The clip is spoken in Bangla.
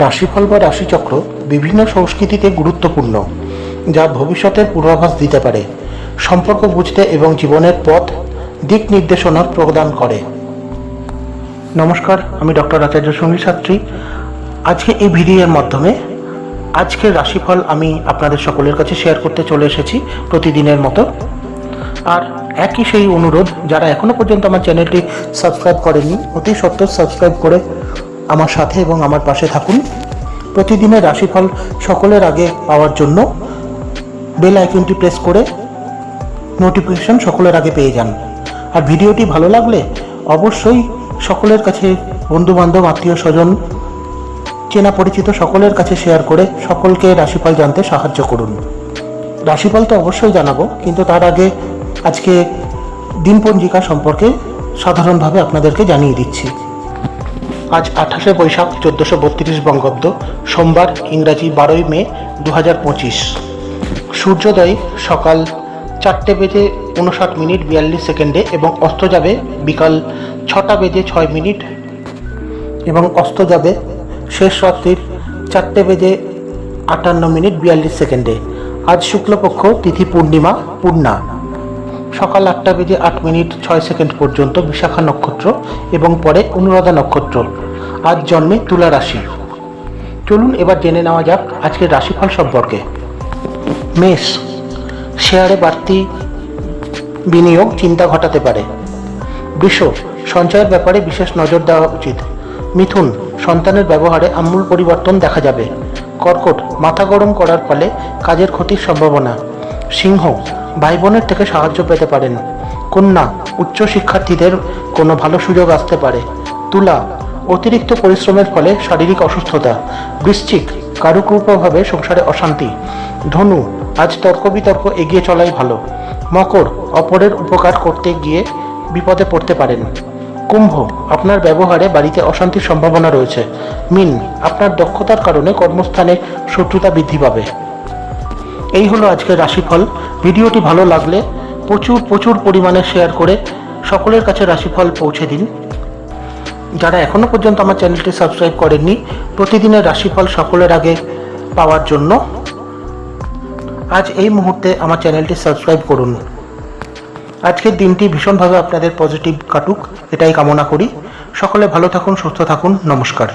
রাশিফল বা রাশিচক্র বিভিন্ন সংস্কৃতিতে গুরুত্বপূর্ণ, যা ভবিষ্যতের পূর্বাভাস দিতে পারে, সম্পর্ক বুঝতে এবং জীবনের পথ দিক নির্দেশনা প্রদান করে। নমস্কার, আমি ডক্টর আচার্য সঙ্গী ছাত্রী আজকে এই ভিডিওর মাধ্যমে আজকের রাশিফল আমি আপনাদের সকলের কাছে শেয়ার করতে চলে এসেছি প্রতিদিনের মতো। আর একই সেই অনুরোধ, যারা এখনও পর্যন্ত আমার চ্যানেলটি সাবস্ক্রাইব করেনি অতি সত্ত্বর সাবস্ক্রাইব করে আমার সাথে এবং আমার পাশে থাকুন। প্রতিদিনের রাশিফল সকলের আগে পাওয়ার জন্য বেল আইকনটি প্রেস করে নোটিফিকেশন সকলের আগে পেয়ে যান। আর ভিডিওটি ভালো লাগলে অবশ্যই সকলের কাছে বন্ধু বান্ধব আত্মীয় স্বজন, চেনা পরিচিত সকলের কাছে শেয়ার করে সকলকে রাশিফল জানতে সাহায্য করুন। রাশিফল তো অবশ্যই জানাব, কিন্তু তার আগে আজকে দিনপঞ্জিকা সম্পর্কে সাধারণভাবে আপনাদেরকে জানিয়ে দিচ্ছি। আজ আঠাশে বৈশাখ চোদ্দোশো বত্রিশ বঙ্গাব্দ, সোমবার, ইংরাজি বারোই মে দু হাজার পঁচিশ। সূর্যোদয় সকাল চারটে বেজে উনষাট মিনিট বিয়াল্লিশ সেকেন্ডে এবং অস্ত যাবে বিকাল ছটা বেজে ছয় মিনিট এবং অস্ত যাবে শেষ রাত্রির চারটে বেজে আটান্ন মিনিট বিয়াল্লিশ সেকেন্ডে। আজ শুক্লপক্ষ, তিথি পূর্ণিমা, পূর্ণা। সকাল আটটা বেজে আট মিনিট ছয় সেকেন্ড পর্যন্ত বিশাখা নক্ষত্র এবং পরে অনুরাধা নক্ষত্র। আজ জন্মে তুলা রাশি। চলুন এবার জেনে নেওয়া যাক আজকের রাশিফল সম্পর্কে। মেষ, শেয়ারে বাড়তি বিনিয়োগ চিন্তা ঘটাতে পারে। বৃষ, সঞ্চয়ের ব্যাপারে বিশেষ নজর দেওয়া উচিত। মিথুন, সন্তানের ব্যবহারে আমূল পরিবর্তন দেখা যাবে। কর্কট, মাথা গরম করার ফলে কাজের ক্ষতির সম্ভাবনা। সিংহ ভাই বোনের থেকে সাহায্য পেতে পারেন। কন্যা, উচ্চ শিক্ষার্থীদের কোনো ভালো সুযোগ আসতে পারে। তুলা, অতিরিক্ত পরিশ্রমের ফলে শারীরিক অসুস্থতা। বৃশ্চিক কারুকূপভাবে সংসারে অশান্তি। ধনু, আজ তর্ক বিতর্ক এগিয়ে চলাই ভালো। মকর, অপরের উপকার করতে গিয়ে বিপদে পড়তে পারেন। কুম্ভ, আপনার ব্যবহারে বাড়িতে অশান্তির সম্ভাবনা রয়েছে। মিন, আপনার দক্ষতার কারণে কর্মস্থানে শত্রুতা বৃদ্ধি পাবে। এই হলো আজকের রাশিফল। ভিডিওটি ভালো লাগলে প্রচুর প্রচুর পরিমাণে শেয়ার করে সকলের কাছে রাশিফল পৌঁছে দিন। যারা এখনও পর্যন্ত আমার চ্যানেলটি সাবস্ক্রাইব করেননি, প্রতিদিনের রাশিফল সকলের আগে পাওয়ার জন্য আজ এই মুহূর্তে আমার চ্যানেলটি সাবস্ক্রাইব করুন। আজকের দিনটি ভীষণভাবে আপনাদের পজিটিভ কাটুক, এটাই কামনা করি। সকলে ভালো থাকুন, সুস্থ থাকুন, নমস্কার।